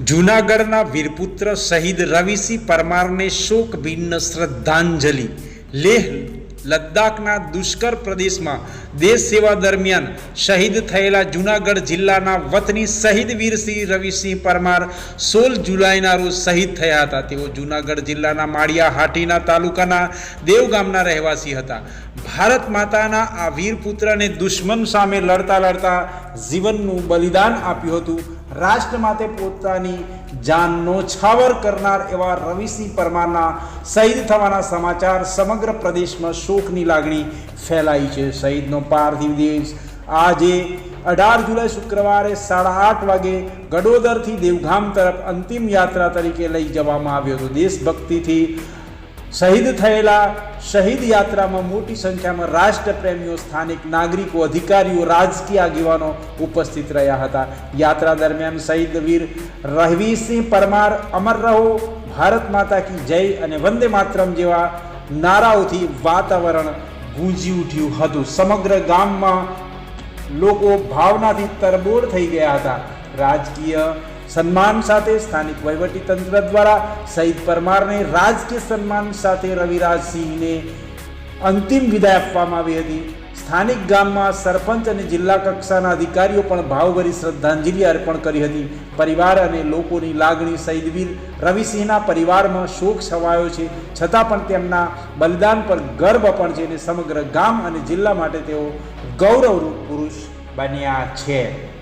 જૂનાગઢના વીરપુત્ર શહીદ રવિસિંહ પરમારને શોકભિન્ન શ્રદ્ધાંજલિ. લેહ લદ્દાખના દુષ્કર પ્રદેશમાં દેશ સેવા દરમિયાન શહીદ થયેલા જૂનાગઢ જિલ્લાના વતની શહીદ વીરસિંહ રવિસિંહ પરમાર સોળ જુલાઈના રોજ શહીદ થયા હતા. તેઓ જૂનાગઢ જિલ્લાના માળિયા હાટીના તાલુકાના દેવ ગામના રહેવાસી હતા. ભારત માતાના આ વીરપુત્રને દુશ્મન સામે લડતા લડતા જીવનનું બલિદાન આપ્યું હતું. રાષ્ટ્ર માટે પોતાની જાનનો છાવર કરનાર એવા રવિસિંહ પરમારના શહીદ થવાના સમાચાર સમગ્ર પ્રદેશમાં શોકની લાગણી ફેલાઈ છે. શહીદનો પાર્થિવ દેશ આજે અઢાર જુલાઈ શુક્રવારે સાડા આઠ વાગે ગડોદરથી દેવગામ તરફ અંતિમ યાત્રા તરીકે લઈ જવામાં આવ્યો હતો. દેશભક્તિથી શહીદ થયેલા શહીદ યાત્રામાં મોટી સંખ્યામાં રાષ્ટ્રપ્રેમીઓ, સ્થાનિક નાગરિકો, અધિકારીઓ, રાજકીય આગેવાનો ઉપસ્થિત રહ્યા હતા. યાત્રા દરમિયાન શહીદ વીર રવિસિંહ પરમાર અમર રહો, ભારત માતા કી જય અને વંદે માતરમ જેવા નારાઓથી વાતાવરણ ગુંજી ઉઠ્યું હતું. સમગ્ર ગામમાં લોકો ભાવનાથી તરબોળ થઈ ગયા હતા. રાજકીય સન્માન સાથે સ્થાનિક વહીવટી તંત્ર દ્વારા શહીદ પરમારને રાજકીય સન્માન સાથે રવિરાજસિંહને અંતિમ વિદાય આપવામાં આવી હતી. સ્થાનિક ગામમાં સરપંચ અને જિલ્લા કક્ષાના અધિકારીઓ પણ ભાવભરી શ્રદ્ધાંજલિ અર્પણ કરી હતી. પરિવાર અને લોકોની લાગણી શહીદવીર રવિસિંહના પરિવારમાં શોક છવાયો છે. છતાં પણ તેમના બલિદાન પર ગર્વ પણ છે અને સમગ્ર ગામ અને જિલ્લા માટે તેઓ ગૌરવરૂપ પુરુષ બન્યા છે.